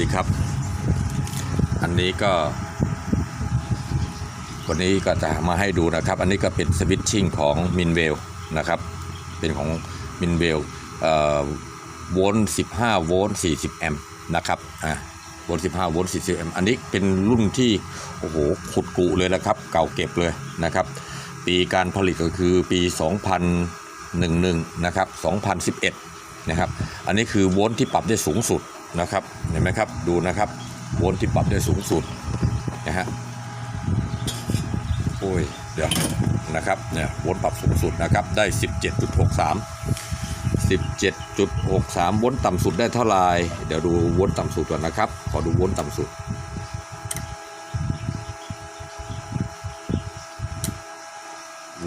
สวัสดีครับ อันนี้ก็ วันนี้ก็จะมาให้ดูนะครับ อันนี้ก็เป็นสวิตชิ่งของมินเวลนะครับ เป็นของมินเวลโวลต์15 โวลต์ 40 แอมป์นะครับอ่าโวลต์15 โวลต์ 40 แอมป์อันนี้เป็นรุ่นที่โอ้โหขุดกุเลยนะครับ เก่าเก็บเลยนะครับ ปีการผลิตก็คือปี 2011 นะครับ 2011 นะครับ อันนี้คือโวลต์ที่ปรับได้สูงสุด นะครับเห็นไหมครับดูนะครับโวลต์ที่ปรับได้สูงสุดนะฮะโอ้ยเดี๋ยวนะครับเนี่ยโวลต์ปรับสูงสุดนะครับได้ 17.63 17.63โวลต์ต่ำสุดได้เท่าไหร่เดี๋ยวดูโวลต์ต่ำสุดก่อนนะครับ ขอดูโวลต์ต่ำสุด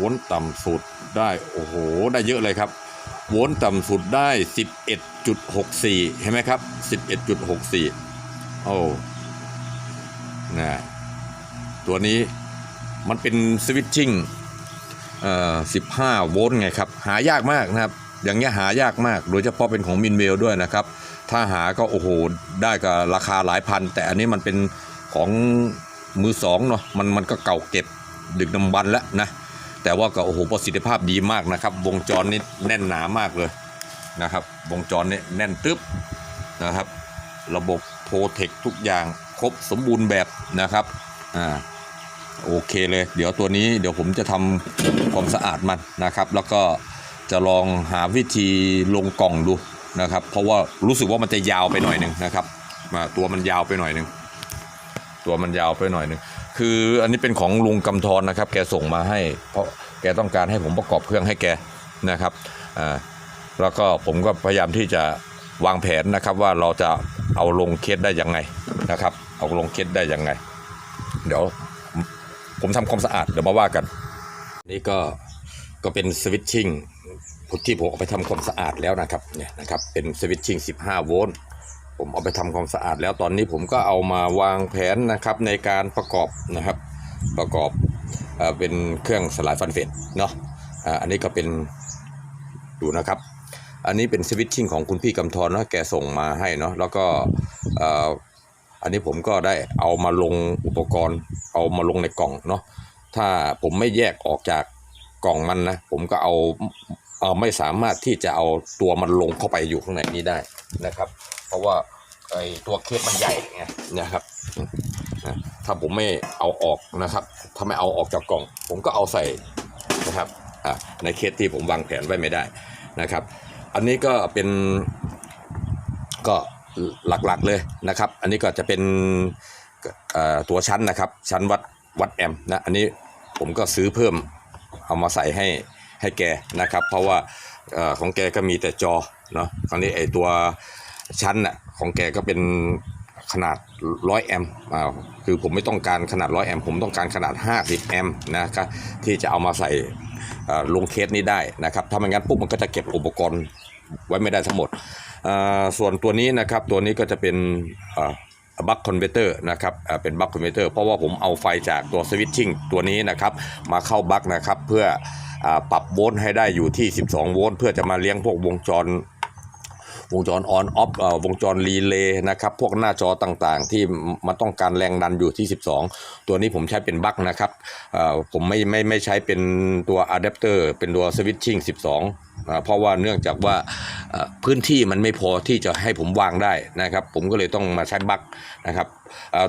วลต์ต่ำสุดได้โอ้โหได้เยอะเลยครับ โวลต์ต่ำสุดได้ 11.64 เห็นไหมครับ 11.64 โอ้นะตัวนี้มันเป็นสวิตชิ่งเอ่อ15 โวลต์ไงครับ หายากมากนะครับ อย่างเงี้ยหายากมาก โดยเฉพาะเป็นของมินเวลด้วยนะครับ ถ้าหาก็โอ้โห ได้ก็ราคาหลายพัน แต่อันนี้มันเป็นของมือสองเนาะ มันมันก็เก่าเก็บดึกดำบรรพ์แล้วนะ แต่ว่าก็โอ้โหประสิทธิภาพดีมากนะครับ วงจรนี่แน่นหนามากเลยนะครับ วงจรนี่แน่นตึ๊บนะครับ ระบบโปรเทคทุกอย่างครบสมบูรณ์แบบนะครับอ่าโอเคเลย เดี๋ยวตัวนี้เดี๋ยวผมจะทำความสะอาดมันนะครับ แล้วก็จะลองหาวิธีลงกล่องดูนะครับ เพราะว่ารู้สึกว่ามันจะยาวไปหน่อยหนึ่งนะครับมาตัวมันยาวไปหน่อยหนึ่งตัวมันยาวไปหน่อยหนึ่ง คืออันนี้เป็นของลุงกำธรนะครับ แกส่งมาให้ เพราะแกต้องการให้ผมประกอบเครื่องให้แกนะครับอ่าแล้วก็ผมก็พยายามที่จะวางแผนนะครับว่าเราจะเอาลงเคสได้ยังไงนะครับ เอาลงเคสได้ยังไง เดี๋ยวผมทำความสะอาดเดี๋ยวมาว่ากัน นี่ก็ก็เป็นสวิตชิ่งที่ผมเอาไปทำความสะอาดแล้วนะครับเนี่ยนะครับเป็นสวิตชิ่ง 15 โวลต์ ผมเอาไปทำความสะอาดแล้วตอนนี้ผมก็เอามาวางแผนนะครับในการประกอบนะครับประกอบเอเป็นเครื่องสลายฟันเฟดเนาะอันนี้ก็เป็นดูนะครับ อันนี้เป็นสวิตชิ่งของคุณพี่กำธรนะแกส่งมาให้เนาะแล้วก็อันนี้ผมก็ได้เอามาลงอุปกรณ์ เอามาลงในกล่องเนาะถ้าผมไม่แยกออกจากกล่องมันนะผมก็เอาเออไม่สามารถที่จะเอาตัวมันลงเข้าไปอยู่ข้างในนี้ได้นะครับ ราะว่าไอ้ตัวเคสมันใหญ่ไงนะครับถ้าผมไม่เอาออกนะครับ ถ้าไม่เอาออกจากกล่อง ผมก็เอาใส่นะครับในเคสที่ผมวางแผนไว้ไม่ได้นะครับ อันนี้ก็เป็นก็หลักๆเลยนะครับ อันนี้ก็จะเป็นตัวชั้นนะครับ ชั้นวัดวัดแอมป์นะอันนี้ผมก็ซื้อเพิ่มเอามาใส่ให้ให้แกนะครับ เพราะว่าอของแกก็มีแต่จอเนาะคราวนี้ไอตัว ชั้นน่ะของแกก็เป็นขนาด 100 แอมป์อ่าคือผมไม่ต้องการขนาด 100 แอมป์ผมต้องการขนาด 50 แอมป์นะครับที่จะเอามาใส่อ่อลงเคสนี้ได้นะครับถ้าไม่งั้นปุ๊บมันก็จะเก็บอุปกรณ์ไว้ไม่ได้ทั้งหมดอ่าส่วนตัวนี้นะครับตัวนี้ก็จะเป็นบัคคอนเวเตอร์นะครับอ่าเป็นบัคคอนเวเตอร์เพราะว่าผมเอาไฟจากตัวสวิตชิ่งตัวนี้นะครับมาเข้าบัคนะครับเพื่ออาปรับโวลต์ให้ได้อยู่ที่ 12 โวลต์เพื่อจะมาเลี้ยงพวกวงจร วงจรออนออฟวงจรรีเลย์นะครับพวกหน้าจอต่างๆ ที่มันต้องการแรงดันอยู่ที่ 12 ตัวนี้ผมใช้เป็นบั๊กนะครับผมไม่ไม่ไม่ใช้เป็นตัวอะแดปเตอร์เป็นตัวสวิตชิ่ง12อ่า เพราะว่าเนื่องจากว่าพื้นที่มันไม่พอที่จะให้ผมวางได้นะครับ ผมก็เลยต้องมาใช้บัคนะครับ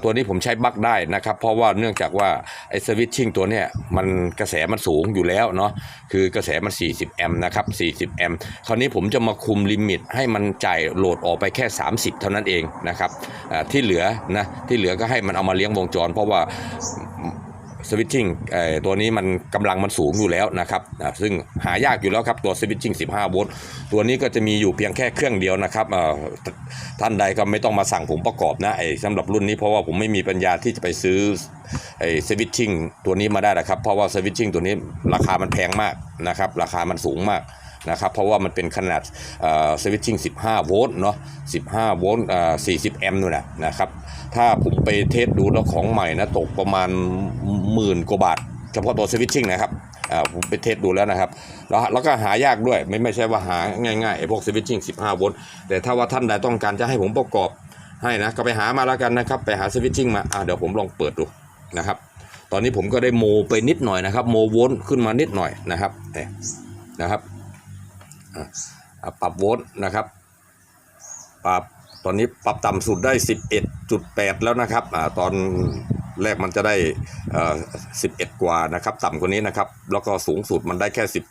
ตัวนี้ผมใช้บัคได้นะครับ เพราะว่าเนื่องจากว่าไอ้สวิตชิ่งตัวเนี้ยมันกระแสมันสูงอยู่แล้วเนาะคือกระแสมัน 40 แอมป์นะครับ40 แอมป์คราวนี้ผมจะมาคุมลิมิตให้มันจ่ายโหลดออกไปแค่ 30 เท่านั้นเองนะครับที่เหลือนะที่เหลือก็ให้มันเอามาเลี้ยงวงจร เพราะว่า สวิตชิ่งตัวนี้มันกำลังมันสูงอยู่แล้วนะครับซึ่งหายากอยู่แล้วครับตัวสวิตชิ่ง15 โวลต์ตัวนี้ก็จะมีอยู่เพียงแค่เครื่องเดียวนะครับท่านใดก็ไม่ต้องมาสั่งผมประกอบนะไอ้สำหรับรุ่นนี้เพราะว่าผมไม่มีปัญญาที่จะไปซื้อไอ้สวิตชิ่งตัวนี้มาได้นะครับเพราะว่าสวิตชิ่งตัวนี้ราคามันแพงมากนะครับราคามันสูงมาก นะครับเพราะว่ามันเป็นขนาดสวิตชิ่ง15 โวลต์เนาะ15 โวลต์40 แอมป์นู่นแหละนะครับถ้าผมไปเทสดูแล้วของใหม่นะตกประมาณหมื่นกว่าบาทเฉพาะตัวสวิตชิ่งนะครับอ่าผมไปเทสดูแล้วนะครับ แล้วแล้วก็หายากด้วยไม่ไม่ใช่ว่าหาง่ายๆไอ้พวกสวิตชิ่ง15 โวลต์แต่ถ้าว่าท่านใดต้องการจะให้ผมประกอบให้นะก็ไปหามาแล้วกันนะครับ ไปหาสวิตชิ่งมาอะเดี๋ยวผมลองเปิดดูนะครับ ตอนนี้ผมก็ได้โมไปนิดหน่อยนะครับ โมโวลต์ขึ้นมานิดหน่อยนะครับเนี่ยนะครับ ปรับโวลต์นะครับ ปรับตอนนี้ปรับต่ำสุดได้ 11.8 แล้วนะครับอตอนแรกมันจะได้เอ่อ11 กว่านะครับต่ำกว่านี้นะครับ แล้วก็สูงสุดมันได้แค่ 17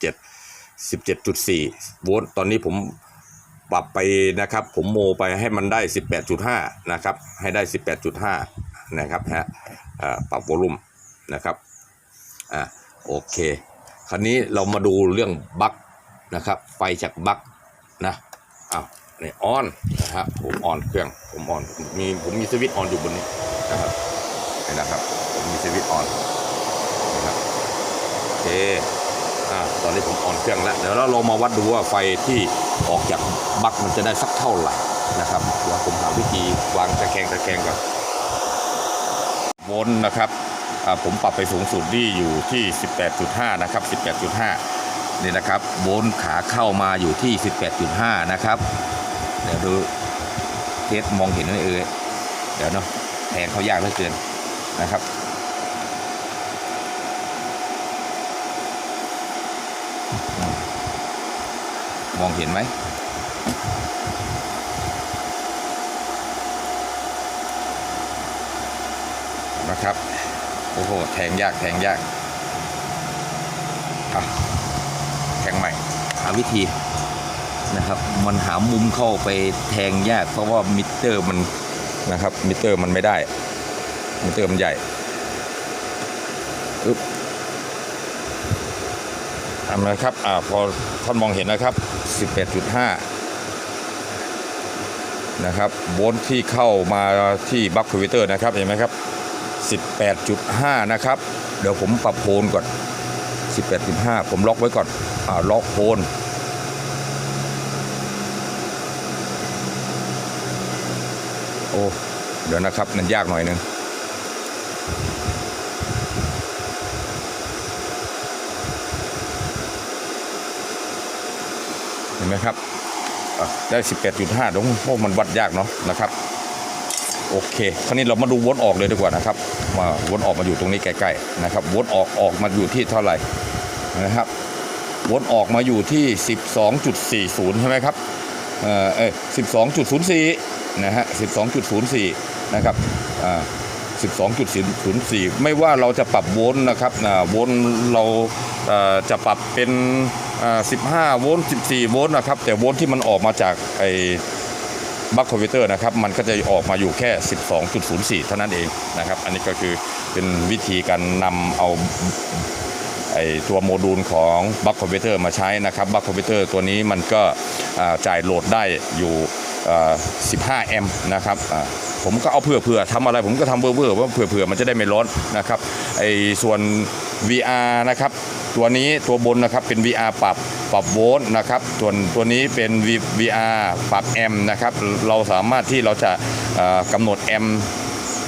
17.4 โวลต์ตอนนี้ผมปรับไปนะครับ ผมโมไปให้มันได้ 18.5 นะครับ ให้ได้ 18.5 นะครับฮะปรับโวลูมนะครับอ่าโอเค คราวนี้เรามาดูเรื่องบั๊ก นะครับ ไฟจากบั๊กนะอ้าวนี่ออนนะครับผมออนเครื่องผมออนมีผมมีสวิตช์ออนอยู่บนนี้นะครับเห็นนะครับผมมีสวิตช์ออนนะครับโอเคอ่าตอนนี้ผมออนเครื่องแล้วเดี๋ยวเราลองมาวัดดูว่าไฟที่ออกจากบั๊กมันจะได้สักเท่าไหร่นะครับเดี๋ยวผมหาวิธีวางตะแคงตะแคงก่อนวลต์นะครับอ่าผมปรับไปสูงสุดที่อยู่ที่ 18.5 นะครับ 18.5 นี่นะครับโวลต์ขาเข้ามาอยู่ที่ 18.5 นะครับ เดี๋ยวดูเทสมองเห็นไหมเอ่ยเดี๋ยวเนาะแทงเขายากเหลือเกินนะครับมองเห็นไหมนะครับ โอ้โห แทงยาก แทงยากอะ หาวิธีนะครับ มันหามุมเข้าไปแทงยากเพราะว่ามิเตอร์มันนะครับ มิเตอร์มันไม่ได้ มิเตอร์มันใหญ่อึ๊บทำนะครับอ่าพอท่านมองเห็นนะครับ 11.5 นะครับโวลต์ที่เข้ามาที่บัคคอมพิวเตอร์นะครับเห็นไหมครับ 18.5 นะครับ เดี๋ยวผมปรับโพลก่อน 18.5 ผมล็อกไว้ก่อน อ่าล็อกโพลโอ้เดี๋ยวนะครับมันยากหน่อยนึงเห็นไหมครับได้ 18.5เดี๋ยวพวกมันวัดยากเนาะนะครับ โอเค คราวนี้เรามาดูวนออกเลยดีกว่านะครับมาวนออกมาอยู่ตรงนี้ใกล้ๆนะครับวนออกออกมาอยู่ที่เท่าไหร่นะครับ วนออกมาอยู่ที่ 12.40 ใช่ไหมครับ เอ่อเอ้ย12.04 นะฮะ 12.04 นะครับอ่า12.04 ไม่ว่าเราจะปรับโวลต์นะครับนะโวลต์เราเอ่อจะปรับเป็นอ่า15 โวลต์ 14 โวลต์นะครับ แต่โวลต์ที่มันออกมาจากไอ้บัคคอมพิวเตอร์นะครับ มันก็จะออกมาอยู่แค่ 12.04 เท่านั้นเองนะครับ อันนี้ก็คือเป็นวิธีการนำเอา ไอตัวโมดูลของบัคคอมพิวเตอร์มาใช้นะครับบัคคอมพิวเตอร์ตัวนี้มันก็จ่ายโหลดได้อยู่15 แอมป์นะครับผมก็เอาเผื่อเผื่อๆทำอะไรผมก็ทำเผื่อเผื่อๆว่าเผื่อเผื่อๆมันจะได้ไม่ร้อนนะครับไอส่วน VR นะครับตัวนี้ตัวบนนะครับเป็น VR ปรับปรับโวลต์นะครับส่วนตัวนี้เป็น VR ปรับแอมป์นะครับเราสามารถที่เราจะกำหนดแอมป์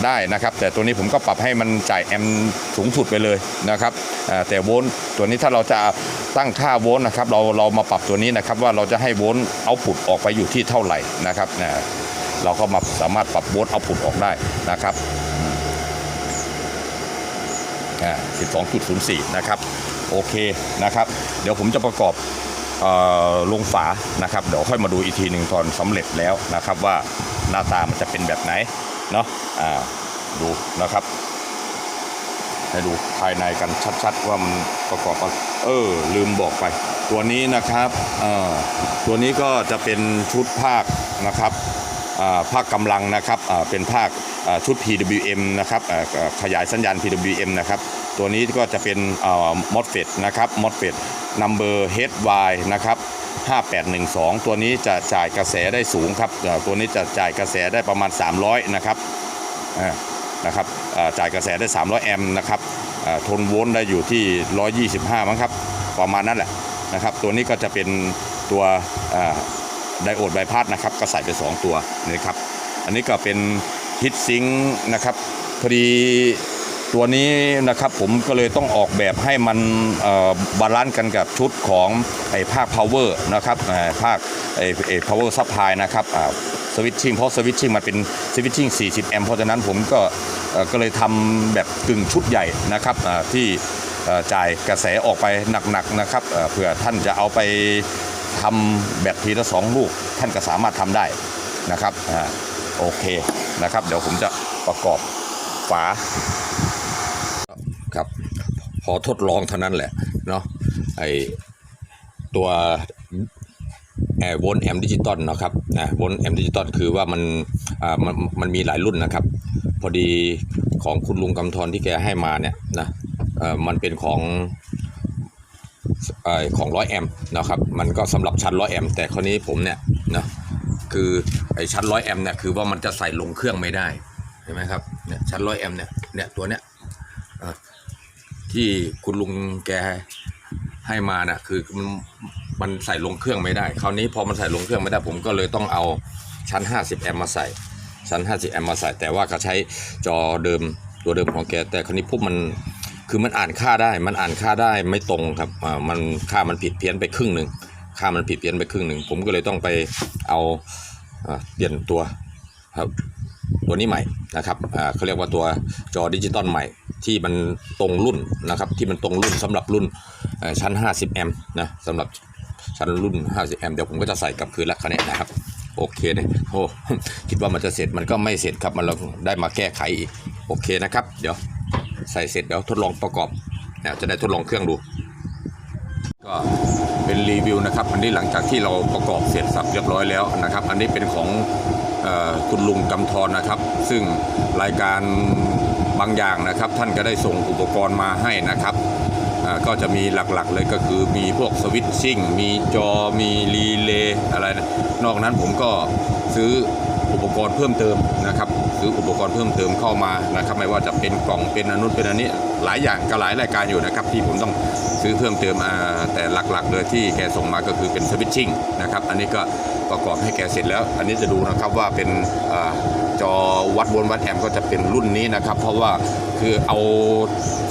ได้นะครับ แต่ตัวนี้ผมก็ปรับให้มันจ่ายแอมป์สูงสุดไปเลยนะครับแต่โวลต์ตัวนี้ถ้าเราจะตั้งค่าโวลต์นะครับเราเรามาปรับตัวนี้นะครับว่าเราจะให้โวลต์เอาพุตออกไปอยู่ที่เท่าไหร่นะครับนะเราก็มาสามารถปรับโวลต์เอาพุตออกได้นะครับอ่า12.04 นะครับ โอเคนะครับ เดี๋ยวผมจะประกอบอ่อลงฝานะครับ เดี๋ยวค่อยมาดูอีกทีหนึ่งตอนสำเร็จแล้วนะครับว่าหน้าตามันจะเป็นแบบไหน เนาะอ่าดูนะครับ ให้ดูภายในกันชัดๆ ว่ามันประกอบกันเออ ลืมบอกไป ตัวนี้นะครับเอ่อตัวนี้ก็จะเป็นชุดภาคนะครับอ่าภาคกำลังนะครับอ่าเป็นภาคชุด PWM นะครับอ่าขยายสัญญาณ PWM นะครับ ตัวนี้ก็จะเป็นอ่า MOSFET นะครับ MOSFET number HY นะครับ 5812 ตัวนี้จะจ่ายกระแสได้สูงครับตัวนี้จะจ่ายกระแสได้ประมาณ 300 นะครับนะครับจ่ายกระแสได้ 300 แอมป์นะครับทนโวลต์ได้อยู่ที่ 125 มั้งครับ ประมาณนั้นแหละนะครับ ตัวนี้ก็จะเป็นตัวไดโอดไบพาสนะครับ ก็ใส่ไป 2 ตัวนี่ครับ อันนี้ก็เป็นฮิตซิงนะครับพอดี ตัวนี้นะครับผมก็เลยต้องออกแบบให้มันบาลานซ์กันกับชุดของไอ้ภาค power นะครับภาคไอ้ power supply นะครับสวิตชิ่งเพราะสวิตชิ่งมันเป็นสวิตชิ่ง 40 แอมป์เพราะฉะนั้นผมก็ก็เลยทำแบบกึ่งชุดใหญ่นะครับที่จ่ายกระแสออกไปหนักๆนะครับเผื่อท่านจะเอาไปทำแบบทีละสองลูก ท่านก็สามารถทำได้นะครับอโอเคนะครับ เดี๋ยวผมจะประกอบฝา พอทดลองเท่านั้นแหละเนาะไอตัวแอร์วนแอมดิจิตอลนะครับนะวนแอมดิจิตอลคือว่ามันอ่ามันมันมีหลายรุ่นนะครับ พอดีของคุณลุงกำธรที่แกให้มาเนี่ยนะเอ่อมันเป็นของเอ่อของร้อยแอมนะครับ มันก็สำหรับชั้นร้อยแอมแต่คราวนี้ผมเนี่ยนะคือไอชั้นร้อยแอมเนี่ยคือว่ามันจะใส่ลงเครื่องไม่ได้เห็นไหมครับเนี่ยชั้นร้อยแอมเนี่ยเนี่ยตัวเนี้ย ที่คุณลุงแกให้มาน่ะ คือมันมันใส่ลงเครื่องไม่ได้ คราวนี้พอมันใส่ลงเครื่องไม่ได้ ผมก็เลยต้องเอาชั้น 50 แอมป์มาใส่ ชั้น 50 แอมป์มาใส่ แต่ว่าก็ใช้จอเดิมตัวเดิมของแก แต่คราวนี้ปุ๊บมันคือมันอ่านค่าได้ มันอ่านค่าได้ไม่ตรงครับอ่ามันค่ามันผิดเพี้ยนไปครึ่งหนึ่งค่ามันผิดเพี้ยนไปครึ่งหนึ่ง ผมก็เลยต้องไปเอาอ่าเปลี่ยนตัวครับตัวนี้ใหม่นะครับอ่าเขาเรียกว่าตัวจอดิจิตอลใหม่ ที่มันตรงรุ่นนะครับ ที่มันตรงรุ่นสำหรับรุ่นชั้น 50 แอมป์นะสำหรับชั้นรุ่น 50 แอมป์เดี๋ยวผมก็จะใส่กลับคืนละคันนี้นะครับโอเคเนี่ยโอ้คิดว่ามันจะเสร็จมันก็ไม่เสร็จครับมันเราได้มาแก้ไขอีกโอเคนะครับ เดี๋ยวใส่เสร็จเดี๋ยวทดลองประกอบนะจะได้ทดลองเครื่องดูก็เป็นรีวิวนะครับอันนี้หลังจากที่เราประกอบเสร็จสับเรียบร้อยแล้วนะครับ อันนี้เป็นของออคุณลุงกำธรนะครับ ซึ่งรายการ บางอย่างนะครับ ท่านก็ได้ส่งอุปกรณ์มาให้นะครับก็จะมีหลักๆเลยก็คือมีพวกสวิตชิ่ง มีจอมีรีเลย์อะไรนะนอกนั้นผมก็ซื้ออุปกรณ์เพิ่มเติมนะครับซื้ออุปกรณ์เพิ่มเติมเข้ามานะครับ ไม่ว่าจะเป็นกล่องเป็นอนุเป็นอันนี้หลายอย่างก็หลายรายการอยู่นะครับ ที่ผมต้องซื้อเพิ่มเติมอ่าแต่หลักๆเลยที่แกส่งมาก็คือเป็นสวิตชิ่งนะครับ อันนี้ก็ประกอบให้แกเสร็จแล้ว อันนี้จะดูนะครับว่าเป็น จอวัดบนวัดแอมก็จะเป็นรุ่นนี้นะครับ เพราะว่าคือเอา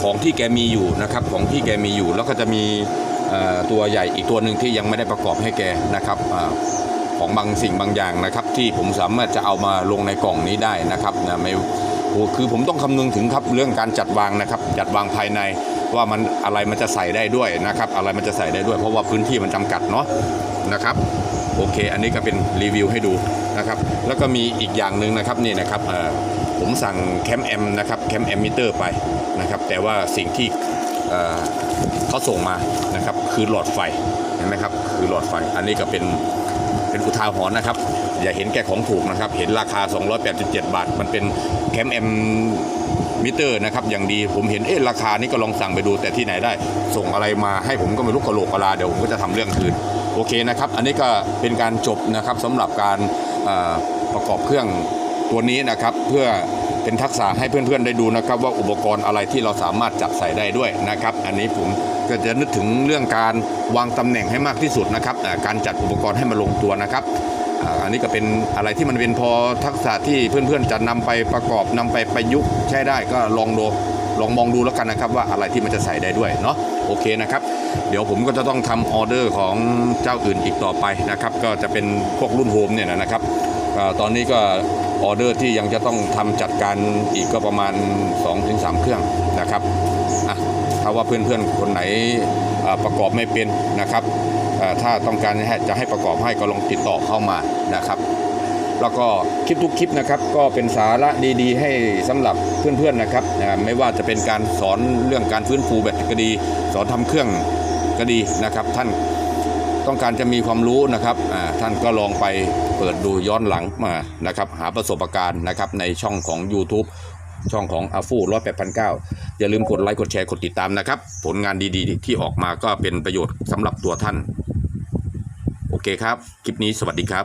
ของที่แกมีอยู่นะครับของที่แกมีอยู่ แล้วก็จะมีตัวใหญ่อีกตัวหนึ่งที่ยังไม่ได้ประกอบให้แกนะครับอของบางสิ่งบางอย่างนะครับ ที่ผมสามารถจะเอามาลงในกล่องนี้ได้นะครับนะไม่โอ้คือผมต้องคำนึงถึงครับเรื่องการจัดวางนะครับ จัดวางภายในว่ามันอะไรมันจะใส่ได้ด้วยนะครับ อะไรมันจะใส่ได้ด้วย เพราะว่าพื้นที่มันจำกัดเนาะนะครับ โอเค อันนี้ก็เป็นรีวิวให้ดูนะครับ แล้วก็มีอีกอย่างหนึ่งนะครับนี่นะครับผมสั่งแคมแอมนะครับแคมแอมมิเตอร์ไปนะครับ แต่ว่าสิ่งที่เเขาส่งมานะครับคือหลอดไฟเห็นไหมครับคือหลอดไฟ อันนี้ก็เป็นเป็นอุทาหรณ์นะครับ อย่าเห็นแก่ของถูกนะครับ เห็นราคา 287 บาท มันเป็นแคมแอมมิเตอร์นะครับอย่างดีผมเห็นเอ๊ะราคานี้ก็ลองสั่งไปดูแต่ที่ไหนได้ ส่งอะไรมาให้ผมก็ไม่รู้กระโหลกกระลาเดี๋ยวผมก็จะทำเรื่องคืน โอเคนะครับ อันนี้ก็เป็นการจบนะครับสำหรับการประกอบเครื่องตัวนี้นะครับเพื่อเป็นทักษะให้เพื่อนๆได้ดูนะครับ ว่าอุปกรณ์อะไรที่เราสามารถจับใส่ได้ด้วยนะครับ อันนี้ผมก็จะนึกถึงเรื่องการวางตำแหน่งให้มากที่สุดนะครับการจัดอุปกรณ์ให้มันลงตัวนะครับอันนี้ก็เป็นอะไรที่มันเป็นพอทักษะที่เพื่อนๆจะนำไปประกอบนำไปประยุกต์ใช้ได้ก็ลองดูลองมองดูแล้วกันนะครับว่าอะไรที่มันจะใส่ได้ด้วยเนาะโอเคนะครับ เดี๋ยวผมก็จะต้องทำออเดอร์ของเจ้าอื่นอีกต่อไปนะครับ ก็จะเป็นพวกรุ่นโฮมเนี่ยนะครับตอนนี้ก็ออเดอร์ที่ยังจะต้องทำจัดการอีกก็ประมาณ 2-3 เครื่องนะครับถ้าว่าเพื่อนๆคนไหนประกอบไม่เป็นนะครับถ้าต้องการจะให้ประกอบให้ก็ลองติดต่อเข้ามานะครับ แล้วก็คลิปทุกคลิปนะครับ ก็เป็นสาระดีๆ ให้สำหรับเพื่อนๆนะครับไม่ว่าจะเป็นการสอนเรื่องการฟื้นฟูแบตก็ดีสอนทำเครื่อง ก็ดีนะครับท่านต้องการจะมีความรู้นะครับท่านก็ลองไปเปิดดูย้อนหลังมานะครับหาประสบการณ์นะครับในช่องของ YouTube ช่องของอาฟูร้อยแปดพันเก้าอย่าลืมกดไลค์กดแชร์กดติดตามนะครับ ผลงานดีๆ ที่ออกมาก็เป็นประโยชน์สำหรับตัวท่าน โอเคครับ คลิปนี้สวัสดีครับ